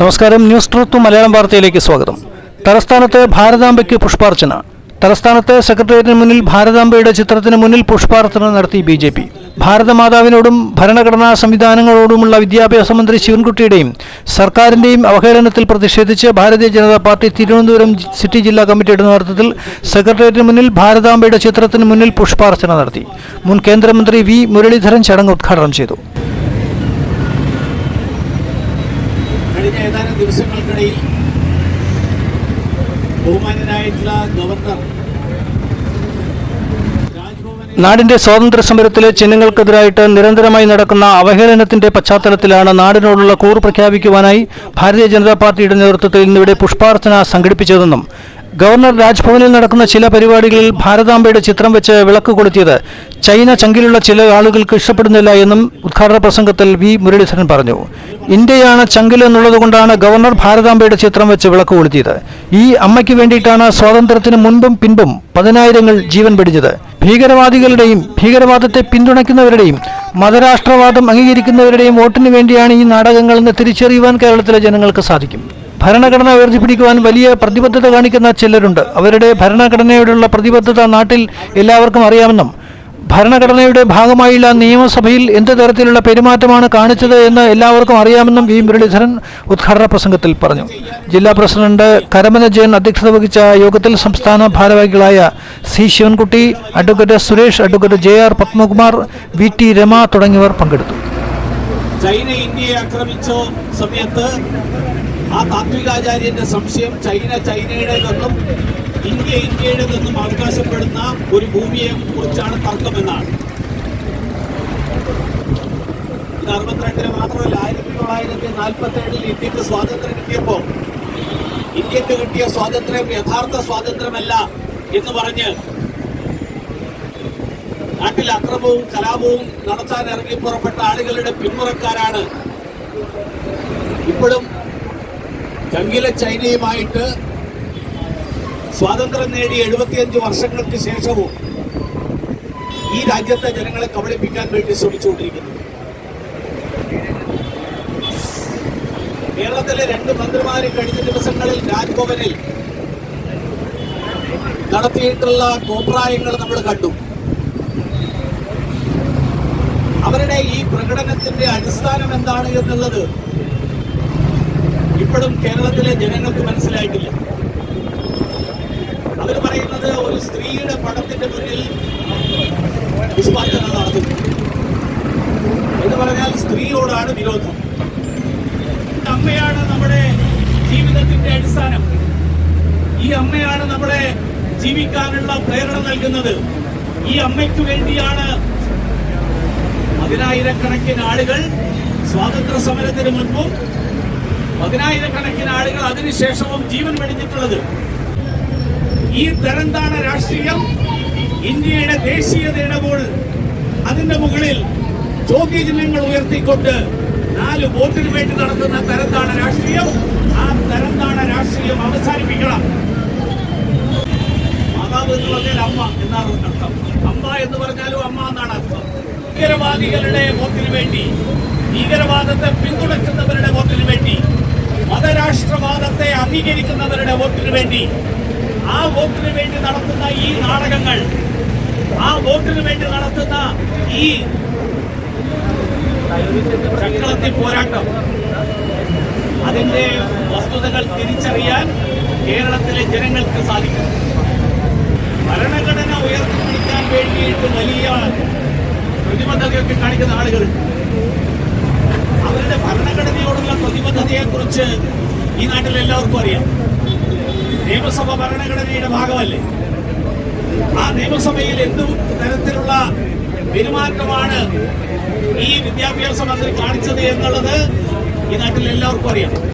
നമസ്കാരം. News truth Malayalam വാർത്തയിലേക്ക് സ്വാഗതം. തലസ്ഥാനത്ത് ഭാരതാംബയ്ക്ക് പുഷ്പാർച്ചന. തലസ്ഥാനത്ത് സെക്രട്ടേറിയറ്റിന് മുന്നിൽ ഭാരതാംബയുടെ ചിത്രത്തിന് മുന്നിൽ പുഷ്പാർച്ചന നടത്തി ബി ജെ പി. ഭാരതമാതാവിനോടും ഭരണഘടനാ സംവിധാനങ്ങളോടുമുള്ള വിദ്യാഭ്യാസ മന്ത്രി ശിവൻകുട്ടിയുടെയും സർക്കാരിന്റെയും അവഹേളനത്തിൽ പ്രതിഷേധിച്ച് ഭാരതീയ ജനതാ പാർട്ടി തിരുവനന്തപുരം സിറ്റി ജില്ലാ കമ്മിറ്റിയുടെ നേതൃത്വത്തിൽ സെക്രട്ടേറിയറ്റിന് മുന്നിൽ ഭാരതാംബയുടെ ചിത്രത്തിന് മുന്നിൽ പുഷ്പാർച്ചന നടത്തി. മുൻ കേന്ദ്രമന്ത്രി വി മുരളീധരൻ ചടങ്ങ് ഉദ്ഘാടനം ചെയ്തു. കഴിഞ്ഞ ഏതാനും ദിവസങ്ങൾക്കിടയിൽ ഗവർണർ നാടിന്റെ സ്വാതന്ത്ര്യ സമരത്തിലെ ചിഹ്നങ്ങൾക്കെതിരായിട്ട് നിരന്തരമായി നടക്കുന്ന അവഹേളനത്തിന്റെ പശ്ചാത്തലത്തിലാണ് നാടിനോടുള്ള കൂറ് പ്രഖ്യാപിക്കുവാനായി ഭാരതീയ ജനതാ പാർട്ടിയുടെ നേതൃത്വത്തിൽ ഇന്നിവിടെ പുഷ്പാർച്ചന സംഘടിപ്പിച്ചതെന്നും ഗവർണർ രാജ്ഭവനിൽ നടക്കുന്ന ചില പരിപാടികളിൽ ഭാരതാംബയുടെ ചിത്രം വെച്ച് വിളക്ക് കൊളുത്തിയത് ചൈന ചങ്കിലുള്ള ചില ആളുകൾക്ക് ഇഷ്ടപ്പെടുന്നില്ല എന്നും ഉദ്ഘാടന പ്രസംഗത്തിൽ വി മുരളീധരൻ പറഞ്ഞു. ഇന്ത്യയാണ് ചങ്കിൽ എന്നുള്ളത് കൊണ്ടാണ് ഗവർണർ ഭാരതാംബയുടെ ചിത്രം വെച്ച് വിളക്ക് കൊളുത്തിയത്. ഈ അമ്മയ്ക്ക് വേണ്ടിയിട്ടാണ് സ്വാതന്ത്ര്യത്തിന് മുൻപും പിൻപും പതിനായിരങ്ങൾ ജീവൻ പിടിച്ചത്. ഭീകരവാദികളുടെയും ഭീകരവാദത്തെ പിന്തുണയ്ക്കുന്നവരുടെയും മതരാഷ്ട്രവാദം അംഗീകരിക്കുന്നവരുടെയും വോട്ടിന് വേണ്ടിയാണ് ഈ നാടകങ്ങളെന്ന് തിരിച്ചറിയുവാൻ കേരളത്തിലെ ജനങ്ങൾക്ക് സാധിക്കും. ഭരണഘടന ഉയർത്തിപ്പിടിക്കുവാൻ വലിയ പ്രതിബദ്ധത കാണിക്കുന്ന ചിലരുണ്ട്. അവരുടെ ഭരണഘടനയോടുള്ള പ്രതിബദ്ധത നാട്ടിൽ എല്ലാവർക്കും അറിയാമെന്നും ഭരണഘടനയുടെ ഭാഗമായുള്ള നിയമസഭയിൽ എന്ത് തരത്തിലുള്ള പെരുമാറ്റമാണ് കാണിച്ചത് എന്ന് എല്ലാവർക്കും അറിയാമെന്നും വി. മുരളീധരൻ ഉദ്ഘാടന പ്രസംഗത്തിൽ പറഞ്ഞു. ജില്ലാ പ്രസിഡന്റ് കരമന ജയൻ അധ്യക്ഷത വഹിച്ച യോഗത്തിൽ സംസ്ഥാന ഭാരവാഹികളായ C. Sivankutty advocate Suresh advocate J. R. Padmakumar V. T. Rama തുടങ്ങിയവർ പങ്കെടുത്തു. ചൈന ഇന്ത്യയെ ആക്രമിച്ച സമയത്ത് ആ താത്വികാചാര്യന്റെ സംശയം ചൈന ചൈനയുടേതെന്നും ഇന്ത്യ ഇന്ത്യയുടേതെന്നും അവകാശപ്പെടുന്ന ഒരു ഭൂമിയെ കുറിച്ചാണ് തർക്കമെന്നാണ്. ഇത് അറുപത്തിരണ്ടിന് മാത്രമല്ല ആയിരത്തി തൊള്ളായിരത്തി നാൽപ്പത്തി ഏഴിൽ ഇന്ത്യയ്ക്ക് സ്വാതന്ത്ര്യം കിട്ടിയപ്പോൾ ഇന്ത്യയ്ക്ക് കിട്ടിയ സ്വാതന്ത്ര്യം യഥാർത്ഥ സ്വാതന്ത്ര്യമല്ല എന്ന് പറഞ്ഞ് നാട്ടിൽ അക്രമവും കലാപവും നടത്താൻ ഇറങ്ങി പുറപ്പെട്ട ആളുകളുടെ പിന്മുറക്കാരാണ്. ഇപ്പോഴും ചങ്കില ചൈനയുമായിട്ട് സ്വാതന്ത്ര്യം നേടി എഴുപത്തിയഞ്ച് വർഷങ്ങൾക്ക് ശേഷവും ഈ രാജ്യത്തെ ജനങ്ങളെ കബളിപ്പിക്കാൻ വേണ്ടി ശ്രമിച്ചുകൊണ്ടിരിക്കുന്നു. കേരളത്തിലെ രണ്ട് മന്ത്രിമാര് കഴിഞ്ഞ ദിവസങ്ങളിൽ രാജ്ഭവനിൽ നടത്തിയിട്ടുള്ള കോപ്രായങ്ങൾ നമ്മൾ കണ്ടു. അവരുടെ ഈ പ്രകടനത്തിന്റെ അടിസ്ഥാനം എന്താണ് എന്നുള്ളത് ഇപ്പോഴും കേരളത്തിലെ ജനങ്ങൾക്ക് മനസ്സിലായിട്ടില്ല അവർ പറയുന്നത് ഒരു സ്ത്രീയുടെ പടത്തിന്റെ മുന്നിൽ പുഷ്പാർച്ചന നടത്തുന്നു എന്ന് പറഞ്ഞാൽ സ്ത്രീയോടാണ് വിരോധം അമ്മയാണ് നമ്മുടെ ജീവിതത്തിന്റെ അടിസ്ഥാനം. ഈ അമ്മയാണ് നമ്മളെ ജീവിക്കാനുള്ള പ്രേരണ നൽകുന്നത്. ഈ അമ്മയ്ക്ക് വേണ്ടിയാണ് പതിനായിരക്കണക്കിന് ആളുകൾ സ്വാതന്ത്ര്യ സമരത്തിന് മുൻപും പതിനായിരക്കണക്കിന് ആളുകൾ അതിനുശേഷവും ജീവൻ വെടിഞ്ഞിട്ടുള്ളത്. ഈ തരംതാണ രാഷ്ട്രീയം. ഇന്ത്യയുടെ ദേശീയതയുടെ മുകൾ അതിന്റെ മുകളിൽ ചോദ്യചിഹ്നങ്ങൾ ഉയർത്തിക്കൊണ്ട് നാല് വോട്ടിന് വേണ്ടി നടത്തുന്ന തരംതാണ രാഷ്ട്രീയം. ആ തരംതാണ രാഷ്ട്രീയം അവസാനിപ്പിക്കണം. മാതാവ് എന്ന് പറഞ്ഞാൽ അമ്മ എന്നാണ് അർത്ഥം. അമ്മ എന്ന് പറഞ്ഞാലും അമ്മ എന്നാണ് അർത്ഥം. ഭീകരവാദികളുടെ വോട്ടിന് വേണ്ടി ഭീകരവാദത്തെ പിന്തുണയ്ക്കുന്നവരുടെ വോട്ടിന് വേണ്ടി മതരാഷ്ട്രവാദത്തെ അംഗീകരിക്കുന്നവരുടെ വോട്ടിന് വേണ്ടി ആ വോട്ടിന് വേണ്ടി നടത്തുന്ന ഈ നാടകങ്ങൾ ആ വോട്ടിന് വേണ്ടി നടത്തുന്ന ഈ ചക്രത്തി പോരാട്ടം. അതിന്റെ വസ്തുതകൾ തിരിച്ചറിയാൻ കേരളത്തിലെ ജനങ്ങൾക്ക് സാധിക്കും. ഭരണഘടന ഉയർത്തിപ്പിടിക്കാൻ വേണ്ടിയിട്ട് വലിയ പ്രതിബദ്ധതയൊക്കെ കാണിക്കുന്ന ആളുകളുണ്ട് അവരുടെ ഭരണഘടനയോടുള്ള പ്രതിബദ്ധതയെക്കുറിച്ച് ഈ നാട്ടിൽ എല്ലാവർക്കും അറിയാം. നിയമസഭ ഭരണഘടനയുടെ ഭാഗമല്ലേ? ആ നിയമസഭയിൽ എന്ത് തരത്തിലുള്ള പെരുമാറ്റമാണ് ഈ വിദ്യാഭ്യാസ മന്ത്രി കാണിച്ചത് എന്നുള്ളത് ഈ നാട്ടിൽ എല്ലാവർക്കും അറിയാം.